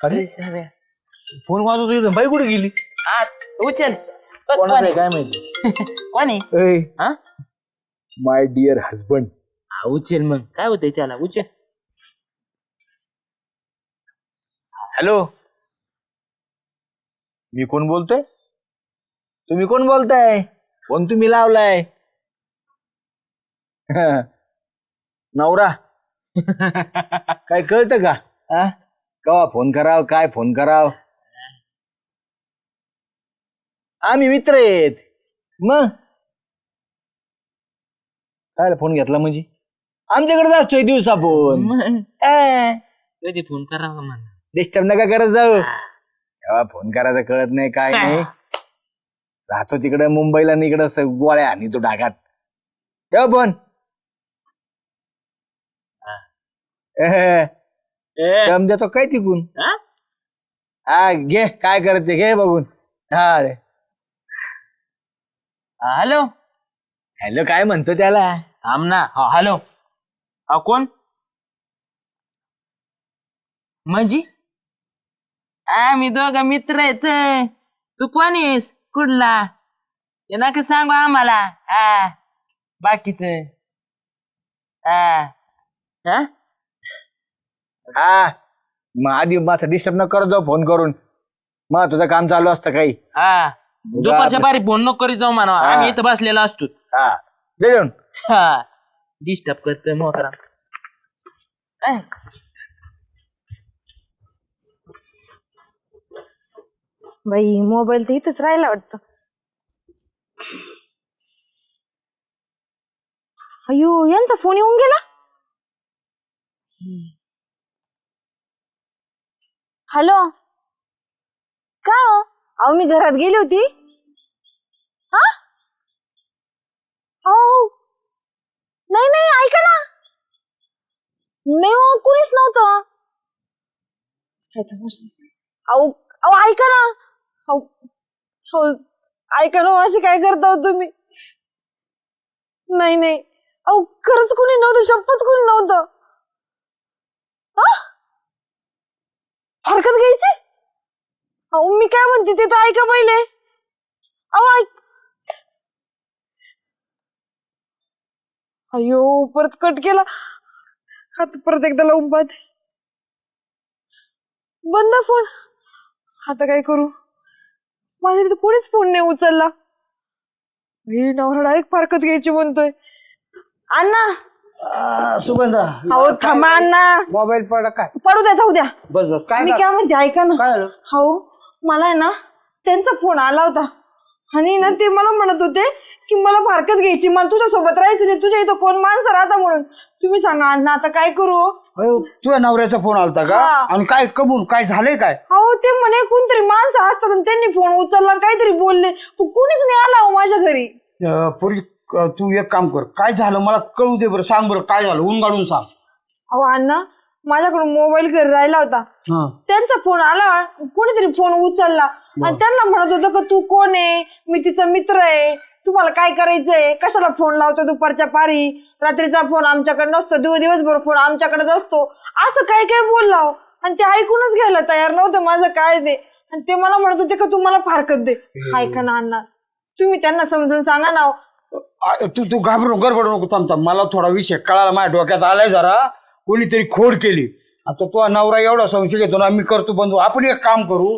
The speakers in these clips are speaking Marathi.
अरे. फोन वाजवतो इथं. बाई कुठे गेली? आ, उचल. बघ कोणाचं कोण. आहे आहे. काय माहिती? कोण? आहे हा? माय डिअर हजबंड हा, उचल मग. काय होतंय त्याला? उचल. हॅलो मी कोण बोलतोय? तुम्ही कोण बोलताय? फोन तुम्ही लावलाय. नवरा. काय कळतं का? आ? कवा फोन कराव काय फोन कराव? आम्ही मित्र आहेत. मग? काय फोन घेतला म्हणजे? आमच्याकडे जातोय दिवसा फोन मग कधी फोन करावा म्हणा. डिस्टर्ब नका करत जाऊ. तेव्हा फोन करायचं कळत नाही काय नाही. राहतो तिकडे मुंबईला आणि इकडं स- गोळ्या आणि तो डागात. ठेव फोन. ए, दम देतो काय तिकून? हा? हा घे काय करायचं घे बघून. हा रे. हॅलो. हॅलो काय म्हणतो त्याला? थांब ना. हा, हॅलो. हा कोण? म्हणजे आम्ही दोघं मित्र आहेत. तू कोण आहेस? कुठला? ते नका सांगू आम्हाला. हा. बाकीच. हा. हा? हा. मग आधी माझं डिस्टर्ब न करत जाऊ फोन करून. मग तुझं काम चालू असतं काही. हा. दुपारच्या बारी फोन नको करीत जाऊ म्हणा. हा. आम्ही इथं बसलेलो असतो. हा. दे देऊन. हा. डिस्टर्ब करतोय मोकरा काय बाई मोबाईल तर इथंच राहिला वाटतं. अयो यांचा फोन येऊन गेला? हॅलो? का हो? अहो मी घरात गेली होती. हा? अहो नाही नाही ऐका ना. नाही हो कुणीच नव्हतं. काय तमाशा. अहो अहो ऐका ना. अहो अहो, ऐका ना अशी काय करता हो तुम्ही? नाही नाही. अहो खरंच कुणी नव्हतं शपथ कुणी नव्हतं. हा? हरकत घ्यायची? अहो मी काय म्हणते ते तर ऐका पहिले. अहो ऐक. अयो परत कट केला. आता परत एकदा लावून पाहते. बंद फोन. आता काय करू? माझ्या तिथे कोणीच फोन नाही उचलला. हे नवरा डायरेक्ट फारकत घ्यायची म्हणतोय. अण्णा सुगंधा. अहो थांबा अण्णा. मोबाईल पडा काय? पडू द्या जाऊ द्या. बस बस. काय मी झालं? काय म्हणते ऐका ना. काय झालं? हो मला आहे ना त्यांचा फोन आला होता. आणि ना ते मला म्हणत होते की मला फारकत घ्यायची मला तुझ्या सोबत राहायचं नाही तुझ्या इथं कोण माणसं राहता म्हणून. तुम्ही सांगा अण्णा आता काय करू? अयो तुझ्या नवऱ्याचा फोन आलता का? हा. आणि काय कबूल काय झालंय काय? अहो ते म्हणे कोणतरी माणसं असतात आणि त्यांनी फोन उचलला काहीतरी बोलले. पण कुणीच नाही आला हो माझ्या घरी. अं, पोरी क- तू एक काम कर. काय झालं मला कळू दे बरं. सांग बरं काय झालं. ऊन गाडून सांग. अहो अण्णा माझ्याकडून मोबाईल घरी राहिला होता. हा. त्यांचा फोन आला. कोणीतरी फोन उचलला. आणि त्यांना म्हणत होतं का तू कोण आहे? मी तिचा मित्र आहे. तुम्हाला काय करायचंय? कशाला फोन लावतो दुपारच्या पारी? रात्रीचा फोन आमच्याकडे नसतो. दिवस दिवसभर फोन आमच्याकडेच असतो. असं काय काय बोलला हो. आणि ते ऐकूनच घ्यायला तयार नव्हतं. माझं काय ते? आणि ते मला म्हणत होते का तू मला फारकत दे. ऐका ना अण्णा? तुम्ही त्यांना समजून सांगा ना हो. आ, तू तू घाबरू गडबड नको थांब थांब. मला थोडा विषय कळाला माझ्या डोक्यात आलाय जरा. कोणीतरी खोड केली. आता तो नवरा एवढा संशय घेतो ना मी करतो बंधू. आपण एक काम करू.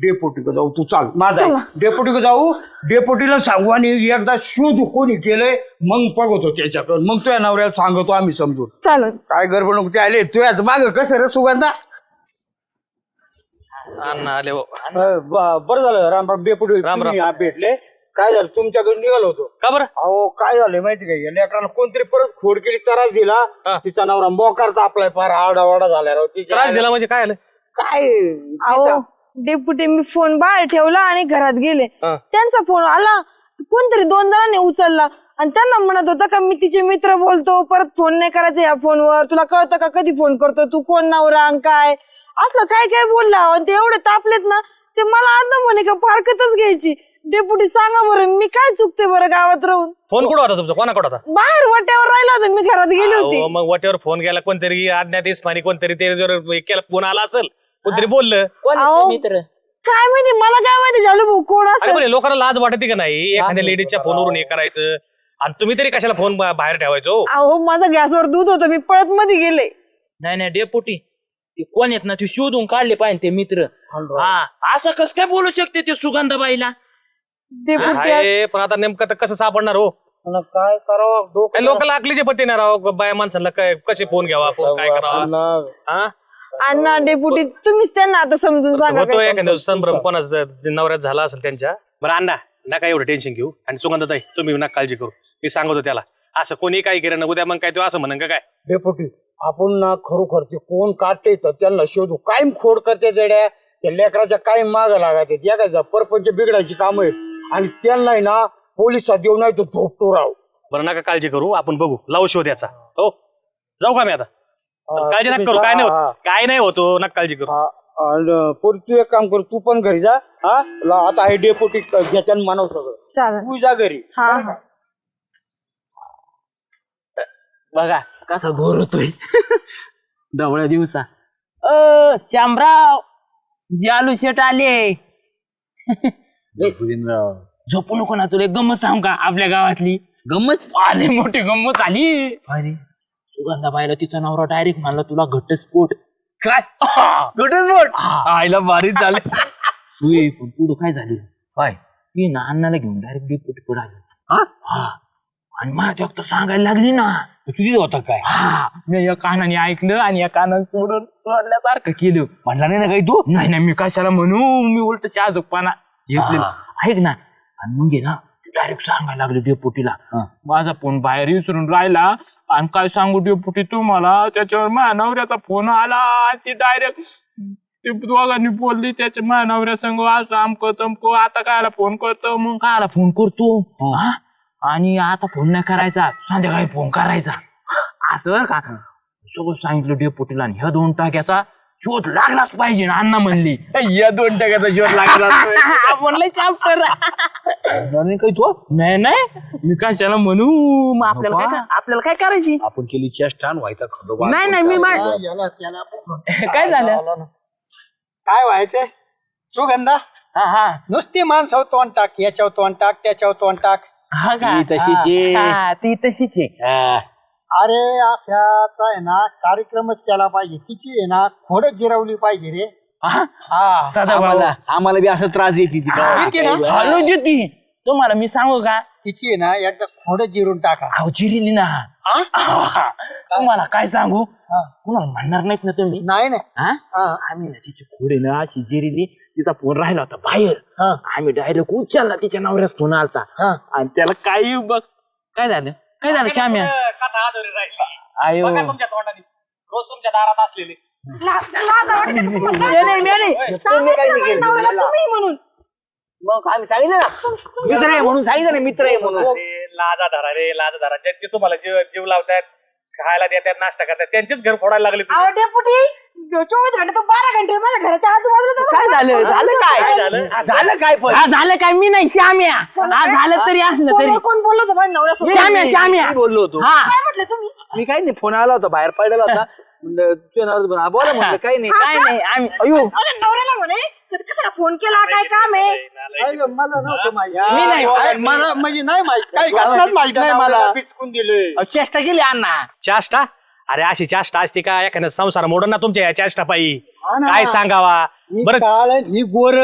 डेपोटीक जाऊ. तू चाल. माझा डेपोटीक जाऊ. डेपोटीला सांगू आणि एकदा शोधू कोणी केलंय मग बघतो त्याच्याकडून. मग तुझ्या नवऱ्याला सांगतो आम्ही समजून. चालेल. काय गडबड नको ते आले. तुझ्याच माग कसं रे सुगंधा? अण्णा आले हो. बरं झालं. रामराम डेपोटी राम राम. तुम्ही भेटले. काय झालं? तुमच्याकडे निघालो होतो. का बरं? अहो काय झालं माहिती का? या लेकराला कोणतरी परत खोड केली त्रास दिला. हा. तिचा नवरा मोकारचा आपलाय फार आडावाडा झाला राव. तिच्या त्रास दिला म्हणजे काय आलं? काय? अहो डेप्युटी मी फोन बाहेर ठेवला आणि घरात गेले. हा. त्यांचा फोन आला. कोणतरी दोन जणांनी उचलला. आणि त्यांना म्हणत होता का मी तिचे मित्र बोलतो परत फोन नाही करायचा या फोनवर. तुला कळतं का कधी फोन करतो? तू कोण नवरा आणि काय? असलं काय काय बोलला. आणि ते एवढे तापलेत ना ते मला आता म्हणे का फारकतच घ्यायची. डेप्युटी सांगा बरं मी काय चुकते बरं गावात राहून? फोन कुठं होता तुमचा? कोणाकडे होता? बाहेर वाट्यावर राहिला होता मी घरात गेली होती. अहो, मग वाटेवर फोन केला कोणतरी अज्ञात इस्मानी कोणतरी ते जर केला फोन आला असेल कोणतरी बोललं. कोण आहे अहो. ते मित्र? काय माहिती मला काय माहिती झालं भाऊ कोण अरे असं पण लोकांना लाज वाटते का नाही? एखाद्या लेडीजच्या फोनवरून हे करायचं. आणि तुम्ही तरी कशाला फोन बाहेर ठेवायचो? अहो माझं गॅसवर दूध होतं मी पळत मध्ये गेले. नाही नाही डेपुटी ते कोण आहेत ना ते शोधून काढले पाहिजे ते मित्र. हा असं कस काय बोलू शकते ते सुगंधाबाईला? आहे पण आता नेमकं तर कसं सापडणार हो? काय करावं? डोकं काय लोकांना आकलीचे पत्ते नाही राव बाया माणसांना काय कसे फोन घ्यावा फोन काय करावा? हा? अण्णा डेपुटी तुम्हीच त्यांना आता समजून सांगा होतो काय एखाद्या संभ्रम कोणाचा नवऱ्यात झाला असेल त्यांच्या? बरं अण्णा नका एवढं टेन्शन घेऊ. आणि सुगंधताई तुम्ही नका काळजी करू. मी सांगतो त्याला. असं कोणी काही केलं ना उद्या मग काय तो असं म्हणन का काय? डेपुटी आपण ना खरोखर ते कोण काढते तर त्यांना शोधू. कायम खोड करते तेड्या त्या लेकराच्या कायम माग लागायचे. एखाद्या परपंच बिघडायची काम आहेत. आणि त्यांना ना पोलिसात देऊ नाही तर झोपतो राव. बरं नका काळजी करू. आपण बघू. लावू शोध याचा. हो? जाऊ का मी आता? चल, काळजी नका करू. काय नाही होत. काय नाही होतो नका काळजी करू. हा, आणि पोरी तू एक काम कर. तू पण घरी जा. हा? ला- आता हे डेपुटी ज्याच्यानं मानव सगळं. चालेल. तू जा घरी. हा हा. बघा कसा घोर होतोय. डवळ्या दिवसा. अ श्यामराव जालू शेट आले झोपू नको ना तुला एक गंमत सांग का आपल्या गावातली? गंमत? आले मोठी गंमत आली अरे. सुगंधाबाईला तिचा नवरा डायरेक्ट म्हणला तुला घटस्फोट. काय? घटस्फोट? आईला भारीच झाले. पण पुढं काय झालं? काय? ती ना अण्णाला घेऊन डायरेक्ट डिपोटी पुढे आली. हा? हा. आणि माझ्या फक्त सांगायला लागली ना. तुझी होता काय? हा. मी या कानाने ऐकलं आणि या कानाने सोडून सोडल्यासारखं केलं. म्हणला नाही ना काही तू? नाही नाही मी कशाला म्हणू? मी उलट शाजकपणा. झेपलेला ऐक ना. आणि मग आहे ना डायरेक्ट सांगायला लागले डेपुटीला माझा फोन बाहेर विसरून राहिला. आणि काय सांगू डेपुटी तुम्हाला? त्याच्यावर माझ्या नवऱ्याचा फोन आला. आणि ती डायरेक्ट ते दोघांनी बोलली त्याच्या माझ्या नवऱ्या संग असं आमक तमको. आता कायला फोन करतो? मग कायला फोन करतो? हा. आणि आता फोन नाही करायचा. संध्याकाळी फोन करायचा. असं बरं का? सगळं सांगितलं डेपुटीला आणि ह्या दोन टाक्याचा शोध लागलाच पाहिजे ना अण्णा म्हणली. या दोन टक्क्याचा जोर लागला आपण लय चापर नाही काही तू? नाही नाही मी कशाला म्हणू? मग आपल्याला काय आपल्याला काय करायची? आपण केली चेष्टा आणि व्हायचा खंडोबा नाही नाही मी मा- काय झालं? काय व्हायचंय? सुगंधा? हा हा. नुसती माणसावर तोंड टाक याच्यावर तोंड टाक त्याच्यावर तोंड टाक हा का? ती तशीच आहे. हा, ती तशीच आहे. हा. अरे अशाचा आहे ना कार्यक्रमच केला पाहिजे. तिची आहे ना खोडच जिरवली पाहिजे रे. हा? हा. आम्हाला आम्हाला बी असं त्रास देते ती. ना? हॅलो ज्योती तुम्हाला मी सांगू का? तिची आहे ना एकदा खोडच जिरून टाका. अहो चिरिली ना. हा. तुम्हाला काय सांगू? तुम्हाला म्हणणार नाहीत ना तुम्ही. नाही हा? हा. आम्ही ना तिची खोडे ना अशी जिरिली. तिचा फोन राहिला होता बाहेर. हा. आम्ही डायरेक्ट उचलला तिच्या नवऱ्यास फोन आलता. हा. आणि त्याला काही बघ काय झालं? काय झालं श्याम्या? कथा आदरी राहिली? आयो. बघा तुमच्या तोंडाने. रोज तुमच्या दारात असलेले. तुम्ही काही नाही केलं. तुम्ही म्हणून. मग आम्ही सांगितलं ना. मित्र आहे म्हणून सांगितलं ना मित्र आहे म्हणून. लाजा धरा रे लाजा धरा ज्यांचे तुम्हाला जीव जीव लावतात खायला देतात नाश्ता करतात त्यांचेच घर फोडायला लागले तुम्ही. अहो डेपुटी चोवीस घंटे तो बारा घंटे माझ्या घराच्या आजूबाजूला काय झालं? झालं काय झालं? झालं? काय पण? हा झालं काय? मी नाही श्याम्या. हा झालं तरी असलं तरी. कोण- कोण बोललो होतं माझ्या नवऱ्यासोबत श्याम्या श्याम्या. मी बोललो होतो. हा. काय म्हटलं तुम्ही? मी काही नाही फोन आला होता बाहेर पडलेला होता. म्हणलं तुझ्या नावाचं बोला. बोला म्हटलं काही नाही. काय नाही आम्ही अयो. माझ्या नवऱ्याला म्हणे "कधी कशाला फोन केला? काय काम आहे? मला नव्हतं माहिती. मी नाही काय, मला म्हणजे नाही माहीत. काही घटनाच माहीत नाही मला. पिचकून दिले अहो, चेष्टा केली अण्णा. चाष्टा? अरे अशी चाष्टा असते का? एखाद्या संसार मोडून ना तुमच्या या चाष्टा पायी हा ना. काय सांगावा? ही बरं काळ ही गोर.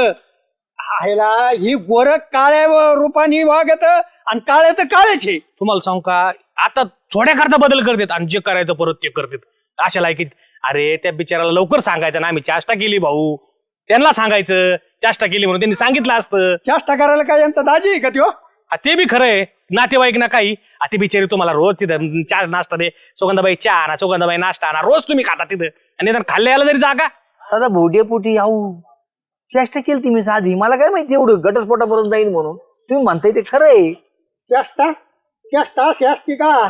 हायला ही गोर काळ्या रूपाने वागत आणि काळे तर काळेच आहे. तुम्हाला सांगू का? आता थोड्या करता बदल करतात आणि जे करायचं परत ते करतात. अशा लायकीत अरे त्या बिचाराला लवकर सांगायचं ना आम्ही चाष्टा केली भाऊ. त्यांना सांगायचं चाष्टा केली म्हणून त्यांनी सांगितलं असतं. चेष्टा करायला काय यांचा दाजी आहे का त्यो? हा, ते बी खरंय नातेवाईक ना काही. आ, ती बिचारी तुम्हाला रोज तिथं चहा नाश्ता दे. सुगंधाबाई चहा आणा सुगंधाबाई नाश्ता आणा. रोज तुम्ही खाता तिथं. आणि निदान खाल्ले यायला जरी जागा. सदा भोडे पोटी आऊ. चेष्टा केली ती मी साधी. मला काय माहिती एवढं घटस्फोटापर्यंत जाईल म्हणून. तुम्ही म्हणताय ते खरं आहे. चेष्टा? चेष्टा अशी असती का?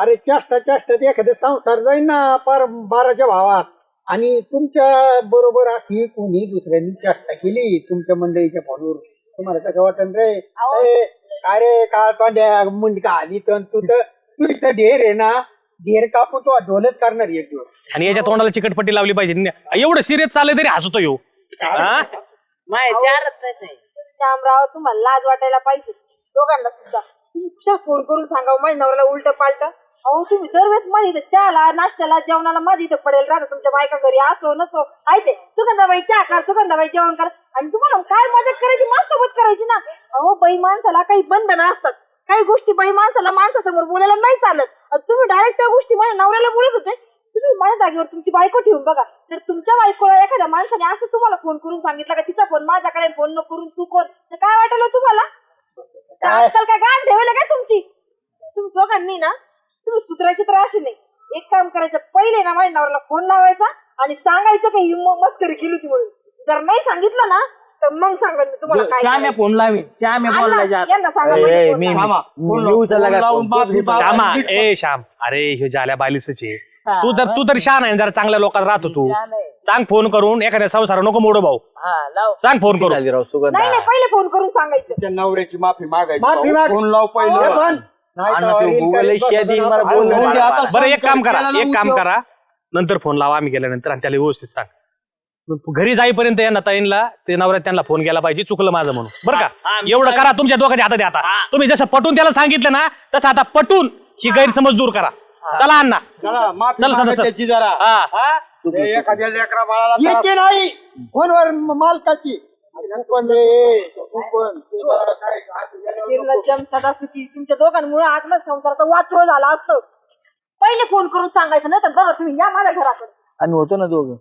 अरे चेष्टा चेष्टा एखादे संसार जाईल ना पार बाराच्या भावात. आणि तुमच्या बरोबर अशी कोणी दुसऱ्यांनी चेष्टा केली? तुमच्या मंडळीच्या फोनवर. तुम्हाला कसं वाटन रे? ए, काय रे काय तोंड्या मुंडका आली तर तू तर तू इथं ढेर आहे ना? ढेर कापून तो ढोलच करणार एक दिवस. आणि याच्या तोंडाला चिकटपट्टी लावली पाहिजे. एवढं सिरियस चाललंय तरी हसतो येऊ. श्यामराव तुम्हाला लाज वाटायला पाहिजे. दोघांना सुद्धा. तुम्ही कुशा फोन करून सांगा माझ्या नवऱ्याला उलट पालट. अहो तुम्ही दरवेळेस माझ्या इथं चहाला नाश्त्याला जेवणाला माझ्या इथं पडेल. राहता तुमच्या बायका घरी असो नसो. आहे ते. सुगंधाबाई चहा कर सुगंधाबाई जेवण कर. आणि तुम्हाला काय मजा करायची? माझ्यासोबत करायची ना? अहो बाई माणसाला काही बंधनं असतात. काही गोष्टी बाई माणसाला माणसासमोर बोलायला नाही चालत. आणि तुम्ही डायरेक्ट त्या गोष्टी माझ्या नवऱ्याला बोलत होते. तुम्ही माझ्या जागेवर तुमची बायको ठेवून बघा. तर तुमच्या बायकोला एखाद्या माणसाने असं तुम्हाला फोन करून सांगितलं का तिचा फोन माझ्याकडे फोन न करून तू कोण? तर काय वाटेल हो तुम्हाला? तर आजकाल काय गाण ठेवलं काय तुमची? तुम्ही दोघांनी ना सुधरायची तर अशी नाही. एक काम करायचं पहिले ना माझ्या नवऱ्याला फोन लावायचा आणि सांगायचं का ही म- मस्करी केली होती म्हणून. जर नाही सांगितलं ना तर मग सांगा मी तुम्हाला काय श्याम्या करायचं. फोन श्याम्या यांना सांगा ए, म्हणजे ए, मी- लावून फोन? श्यामा ए श्याम अरे ह्यो झाल्या बालिसच आहे. तू तर तू तरी शान आहे जरा चांगल्या लोकात राहतो तू. सांग फोन करून एखाद्या संसार नको मोडो भाऊ. सांग फोन करून. नाही नाही पहिले फोन करून सांगायचं. त्या नवऱ्याची माफी मागायची माफी भाऊ. माग. फोन लाव पहिलं. बरं एक काम करा एक काम. करा. नंतर फोन लावा आम्ही गेल्यानंतर आणि त्याला व्यवस्थित सांग. घरी जाईपर्यंत यांना ताईंला ते नवऱ्यात त्यांना फोन केला पाहिजे चुकलं माझं म्हणून. बरं हा, का एवढं करा तुमच्या दोघांच्या हातात आता. तुम्ही जसं पटून त्याला सांगितलं ना तसं आता पटून ही गैरसमज दूर करा. चला अण्णा. चला, सदस्य. त्याची जरा? ते एखाद्या लेकरा बाळाला त्रास- याची नाही. फोनवर मालकाची. निर्लज्जम सदासुती तुमच्या दोघांमुळे आत्मसंसाराचा वाटोळ झाला असतं. पहिले फोन करून सांगायचं नाही तर बघा तुम्ही या माझ्या घराकडे. आणि होतो ना दोघं.